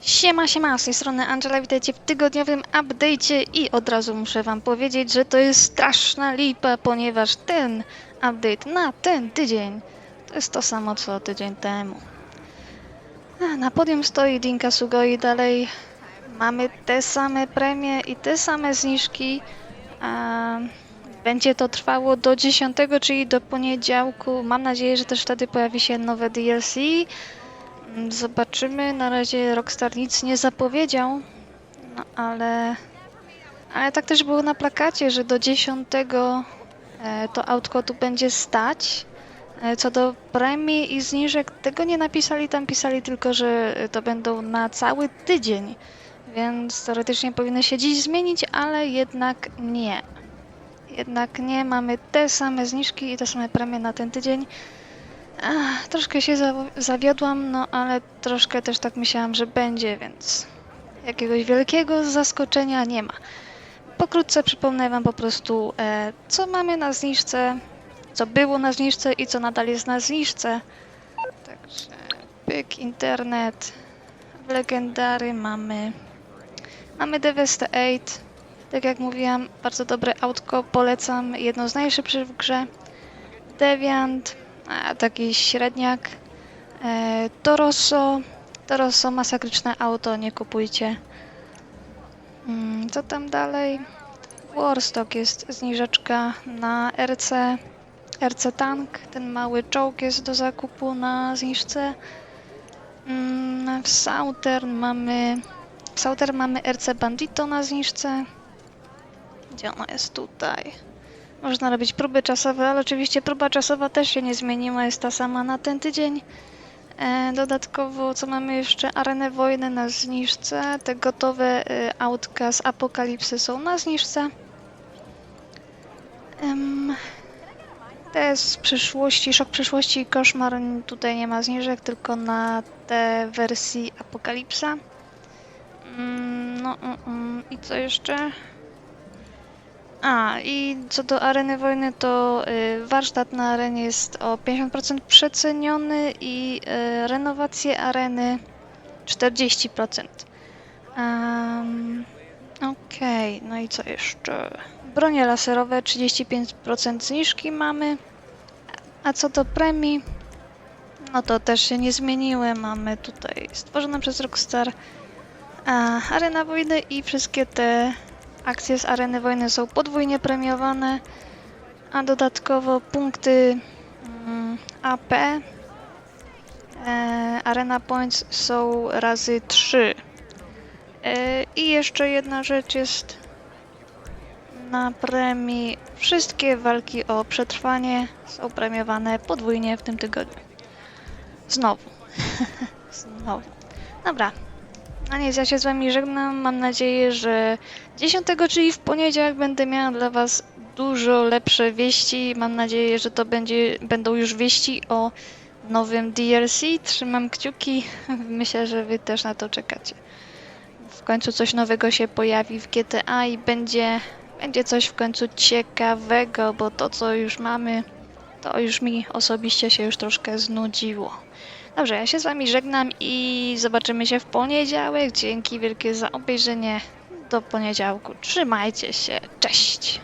Siema, siema, z tej strony Angela, witajcie w tygodniowym update'cie i od razu muszę wam powiedzieć, że to jest straszna lipa, ponieważ ten update na ten tydzień to jest to samo co tydzień temu. Na podium stoi Dinka Sugoi, dalej mamy te same premie i te same zniżki. Będzie to trwało do 10, czyli do poniedziałku. Mam nadzieję, że też wtedy pojawi się nowe DLC. Mm, Zobaczymy. Na razie Rockstar nic nie zapowiedział, no ale. Ale tak też było na plakacie, że do 10 e, to autko tu będzie stać. E, Co do premii i zniżek, tego nie napisali, tam pisali tylko, że to będą na cały tydzień. Więc teoretycznie powinny się dziś zmienić, ale jednak nie. Jednak nie, mamy te same zniżki i te same premie na ten tydzień. Ach, troszkę się zawo- zawiodłam, no ale troszkę też tak myślałam, że będzie, więc jakiegoś wielkiego zaskoczenia nie ma. Pokrótce przypomnę Wam po prostu, e, co mamy na zniżce, co było na zniżce i co nadal jest na zniżce. Także pyk, internet, w Legendary mamy, mamy Devesta 8. Tak jak mówiłam, bardzo dobre autko, polecam, jedno z najszybszych w grze. Deviant, taki średniak. E, Torosso. Torosso, masakryczne auto, nie kupujcie. Mm, co tam dalej? Warstock jest zniżeczka na RC. RC Tank, ten mały czołg jest do zakupu na zniżce. Mm, w Southern mamy... W Southern mamy RC Bandito na zniżce. Gdzie ona jest tutaj? Można robić próby czasowe, ale oczywiście próba czasowa też się nie zmieniła, jest ta sama na ten tydzień. E, dodatkowo, co mamy jeszcze? Arenę wojny na zniżce. Te gotowe e, autka z Apokalipsy są na zniżce. Te z przyszłości, szok przyszłości i koszmar tutaj nie ma zniżek, tylko na te wersji Apokalipsa. Mm, no, mm, mm. i co jeszcze? A, i co do areny wojny, to y, warsztat na arenie jest o 50% przeceniony i y, renowacje areny 40%. Um, Okej, no i co jeszcze? Bronie laserowe 35% zniżki mamy. A co do premii, no to też się nie zmieniły. Mamy tutaj stworzone przez Rockstar a, arena wojny i wszystkie te Akcje z areny wojny są podwójnie premiowane, a dodatkowo punkty mm, AP e, Arena Points są razy 3. E, I jeszcze jedna rzecz jest na premii. Wszystkie walki o przetrwanie są premiowane podwójnie w tym tygodniu. Znowu. Znowu. Dobra, a ja się z wami żegnam. Mam nadzieję, że 10, czyli w poniedziałek będę miała dla was dużo lepsze wieści. Mam nadzieję, że to będzie, będą już wieści o nowym DLC. Trzymam kciuki. Myślę, że wy też na to czekacie. W końcu coś nowego się pojawi w GTA i będzie, będzie coś w końcu ciekawego, bo to co już mamy, to już mi osobiście się już troszkę znudziło. Dobrze, ja się z wami żegnam i zobaczymy się w poniedziałek. Dzięki wielkie za obejrzenie. Do poniedziałku. Trzymajcie się. Cześć.